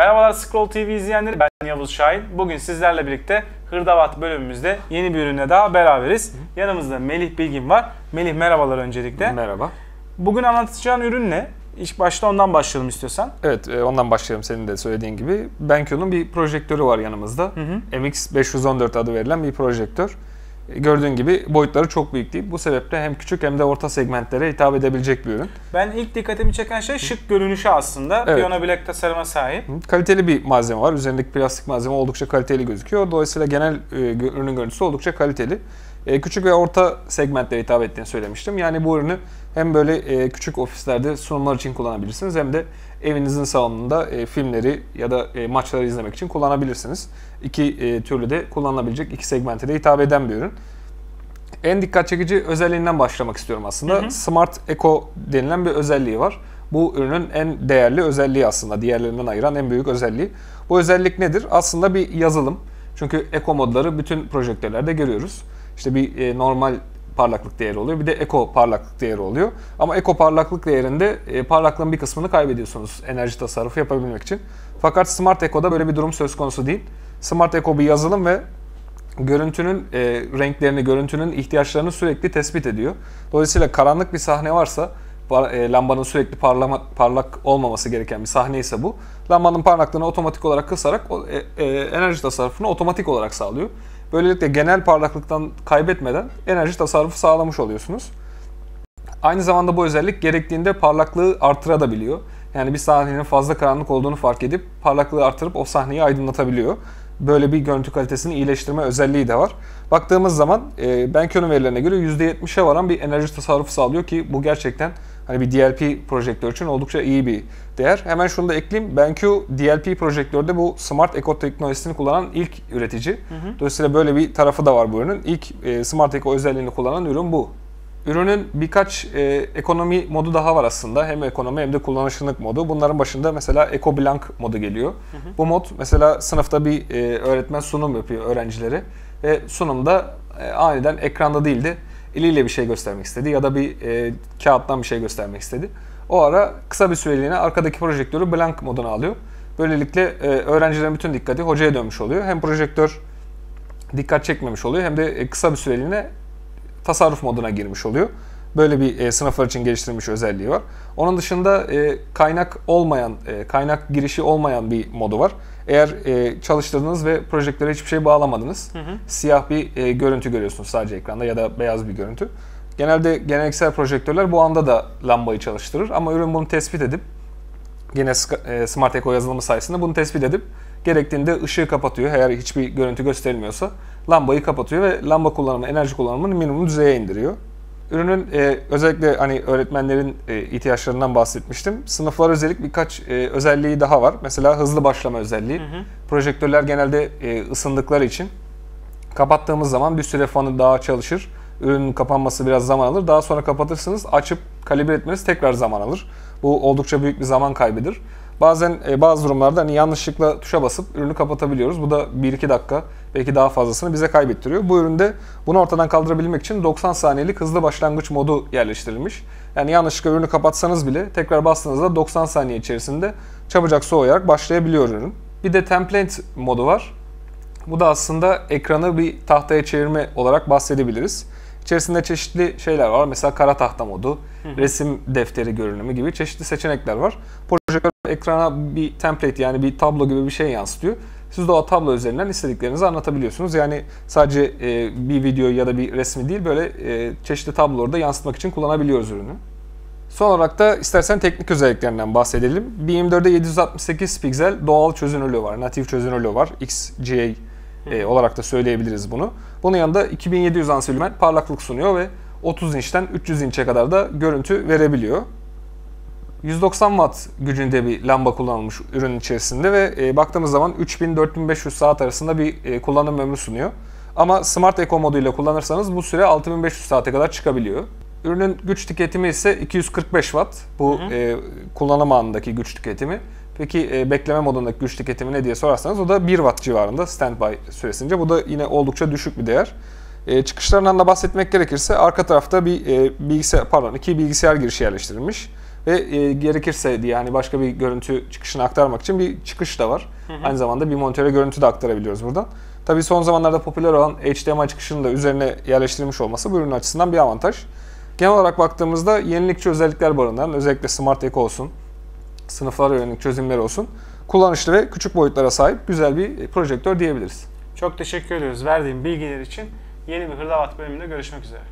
Merhabalar Scroll TV izleyenleri, ben Yavuz Şahin. Bugün sizlerle birlikte Hırdavat bölümümüzde yeni bir ürüne daha beraberiz. Yanımızda Melih Bilgin var. Melih merhabalar öncelikle. Merhaba. Bugün anlatacağın ürün ne? İlk başta ondan başlayalım istiyorsan. Evet, e, ondan başlayalım senin de söylediğin gibi. BenQ'nun bir projektörü var yanımızda. MX514 adı verilen bir projektör. Gördüğün gibi boyutları çok büyük değil. Bu sebeple hem küçük hem de orta segmentlere hitap edebilecek bir ürün. Ben ilk dikkatimi çeken şey şık görünüşü aslında. Evet. Piyano bilek tasarıma sahip. Kaliteli bir malzeme var. Üzerindeki plastik malzeme oldukça kaliteli gözüküyor. Dolayısıyla genel e, ürünün görüntüsü oldukça kaliteli. E, Küçük ve orta segmentlere hitap ettiğini söylemiştim. Yani bu ürünü hem böyle e, küçük ofislerde sunumlar için kullanabilirsiniz hem de evinizin salonunda e, filmleri ya da e, maçları izlemek için kullanabilirsiniz. İki e, türlü de kullanılabilecek iki segmente de hitap eden bir ürün. En dikkat çekici özelliğinden başlamak istiyorum aslında. Smart Eco denilen bir özelliği var. Bu ürünün en değerli özelliği aslında. Diğerlerinden ayıran en büyük özelliği. Bu özellik nedir? Aslında bir yazılım. Çünkü Eco modları bütün projektörlerde görüyoruz. İşte bir e, normal parlaklık değeri oluyor. Bir de Eco parlaklık değeri oluyor. Ama Eco parlaklık değerinde e, parlaklığın bir kısmını kaybediyorsunuz enerji tasarrufu yapabilmek için. Fakat Smart Eco'da böyle bir durum söz konusu değil. Smart Eco bir yazılım ve görüntünün e, renklerini, görüntünün ihtiyaçlarını sürekli tespit ediyor. Dolayısıyla karanlık bir sahne varsa, e, lambanın sürekli parlama, parlak olmaması gereken bir sahne ise bu, lambanın parlaklığını otomatik olarak kısarak o, e, e, enerji tasarrufunu otomatik olarak sağlıyor. Böylelikle genel parlaklıktan kaybetmeden enerji tasarrufu sağlamış oluyorsunuz. Aynı zamanda bu özellik gerektiğinde parlaklığı artırabiliyor. Yani bir sahnenin fazla karanlık olduğunu fark edip parlaklığı artırıp o sahneyi aydınlatabiliyor. Böyle bir görüntü kalitesini iyileştirme özelliği de var. Baktığımız zaman e, BenQ'nun verilerine göre %70'e varan bir enerji tasarrufu sağlıyor ki bu gerçekten hani bir DLP projektör için oldukça iyi bir değer. Hemen şunu da ekleyeyim. BenQ DLP projektörde bu Smart Eco teknolojisini kullanan ilk üretici. Dolayısıyla böyle bir tarafı da var bu ürünün. İlk e, Smart Eco özelliğini kullanan ürün bu. Ürünün birkaç e, ekonomi modu daha var aslında. Hem ekonomi hem de kullanışlılık modu. Bunların başında mesela Eco Blank modu geliyor. Bu mod mesela sınıfta bir e, öğretmen sunum yapıyor öğrencilere. Ve sunumda e, aniden ekranda değil de eliyle bir şey göstermek istedi ya da bir e, kağıttan bir şey göstermek istedi. O ara kısa bir süreliğine arkadaki projektörü blank moduna alıyor. Böylelikle e, öğrencilerin bütün dikkati hocaya dönmüş oluyor. Hem projektör dikkat çekmemiş oluyor hem de e, kısa bir süreliğine tasarruf moduna girmiş oluyor. Böyle bir e, sınıflar için geliştirilmiş özelliği var. Onun dışında e, kaynak olmayan, e, kaynak girişi olmayan bir modu var. Eğer e, çalıştırdınız ve projektöre hiçbir şey bağlamadınız, siyah bir e, görüntü görüyorsunuz sadece ekranda ya da beyaz bir görüntü. Genelde geleneksel projektörler bu anda da lambayı çalıştırır ama ürün bunu tespit edip yine Ska- e, Smart Eco yazılımı sayesinde bunu tespit edip gerektiğinde ışığı kapatıyor. Eğer hiçbir görüntü gösterilmiyorsa lambayı kapatıyor ve lamba kullanımı, enerji kullanımını minimum düzeye indiriyor. Ürünün e, özellikle hani öğretmenlerin e, ihtiyaçlarından bahsetmiştim. Sınıflar özellik birkaç e, özelliği daha var. Mesela hızlı başlama özelliği. Projektörler genelde e, ısındıkları için kapattığımız zaman bir süre fanı daha çalışır. Ürünün kapanması biraz zaman alır. Daha sonra kapatırsınız. Açıp kalibre etmeniz tekrar zaman alır. Bu oldukça büyük bir zaman kaybıdır. Bazen e, bazı durumlarda hani yanlışlıkla tuşa basıp ürünü kapatabiliyoruz. Bu da 1-2 dakika belki daha fazlasını bize kaybettiriyor. Bu üründe bunu ortadan kaldırabilmek için 90 saniyelik hızlı başlangıç modu yerleştirilmiş. Yani yanlışlıkla ürünü kapatsanız bile tekrar bastığınızda 90 saniye içerisinde çabucak soğuyarak başlayabiliyor ürün. Bir de template modu var. Bu da aslında ekranı bir tahtaya çevirme olarak bahsedebiliriz. İçerisinde çeşitli şeyler var. Mesela kara tahta modu, resim defteri görünümü gibi çeşitli seçenekler var. Ekrana bir template yani bir tablo gibi bir şey yansıtıyor. Siz de o tablo üzerinden istediklerinizi anlatabiliyorsunuz. Yani sadece e, bir video ya da bir resmi değil böyle e, çeşitli tabloları da yansıtmak için kullanabiliyoruz ürünü. Son olarak da istersen teknik özelliklerinden bahsedelim. BM4'de 768 piksel doğal çözünürlüğü var, natif çözünürlüğü var. XGA e, olarak da söyleyebiliriz bunu. Bunun yanında 2700 ansilümen parlaklık sunuyor ve 30 inçten 300 inçe kadar da görüntü verebiliyor. 190 watt gücünde bir lamba kullanılmış ürünün içerisinde ve e, baktığımız zaman 3000-4500 saat arasında bir e, kullanım ömrü sunuyor. Ama Smart Eco moduyla kullanırsanız bu süre 6500 saate kadar çıkabiliyor. Ürünün güç tüketimi ise 245 watt. Bu e, kullanım anındaki güç tüketimi. Peki e, bekleme modundaki güç tüketimi ne diye sorarsanız o da 1 watt civarında standby süresince. Bu da yine oldukça düşük bir değer. E, çıkışlarından da bahsetmek gerekirse arka tarafta bir e, bilgisayar pardon iki bilgisayar girişi yerleştirilmiş. Ve e, gerekirse diye yani başka bir görüntü çıkışını aktarmak için bir çıkış da var. Aynı zamanda bir monitöre görüntü de aktarabiliyoruz buradan. Tabii son zamanlarda popüler olan HDMI çıkışının da üzerine yerleştirilmiş olması bu ürün açısından bir avantaj. Genel olarak baktığımızda yenilikçi özellikler barındıran özellikle Smart Eco olsun, sınıflara yönelik çözümleri olsun. Kullanışlı ve küçük boyutlara sahip güzel bir projektör diyebiliriz. Çok teşekkür ediyoruz verdiğin bilgiler için. Yeni bir Hırdavat bölümünde görüşmek üzere.